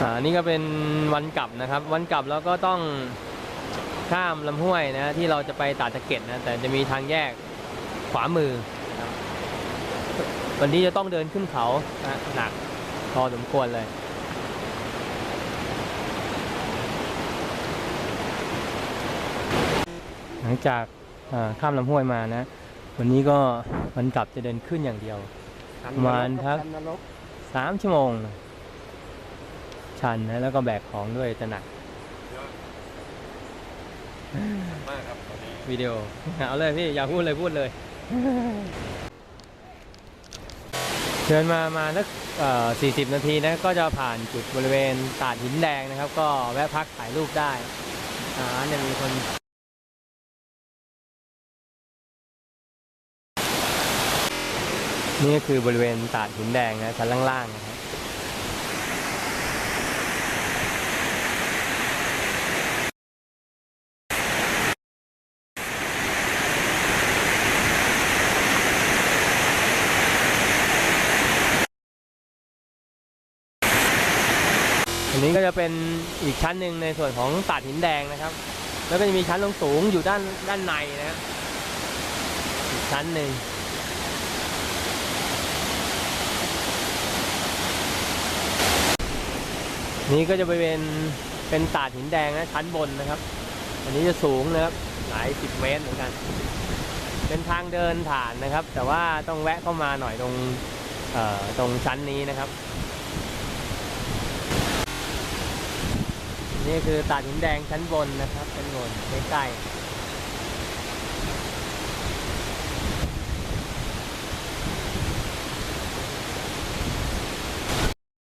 อ่านี่ก็เป็นวันกลับนะครับ วันกลับแล้วก็ต้องข้ามลำห้วยนะที่เราจะไปตาดสะเก็ดนะแต่จะมีทางแยกขวามือนะครับวันนี้จะต้องเดินขึ้นเขานะหนักพอสมควรเลยหลังจากอ่าข้ามลำห้วยมานะ วันนี้ก็วันกลับจะเดินขึ้นอย่างเดียว ประมาณครับชันนรกสามชั่วโมง ชันนะแล้วก็แบกของด้วยจะหนักมากครับตอนนี้วิดีโอ เอาเลยพี่ อยากพูดเลยพูดเลย เดินมามาสักสี่สิบนาทีนะ ก็จะผ่านจุดบริเวณตาดหินแดงนะครับ ก็แวะพักถ่ายรูปได้อ่าเนี่ยมีคนนี่ก็คือบริเวณตาดหินแดงนะชั้นล่างๆนะครับ นี้ก็จะเป็นอีกชั้นหนึ่งในส่วนของตาดหินแดงนะครับ แล้วก็จะมีชั้นลงสูงอยู่ด้านด้านในนะครับอีกชั้นหนึ่งนี่ก็จะไปเป็นเป็นตาดหินแดงนะชั้นบนนะครับ อันนี้จะสูงนะครับหลายสิบเมตรเหมือนกัน เป็นทางเดินผ่านนะครับ แต่ว่าต้องแวะเข้ามาหน่อยตรงตรงชั้นนี้นะครับ นี่คือตาดหินแดงชั้นบนนะครับชั้นบนใกล้ๆ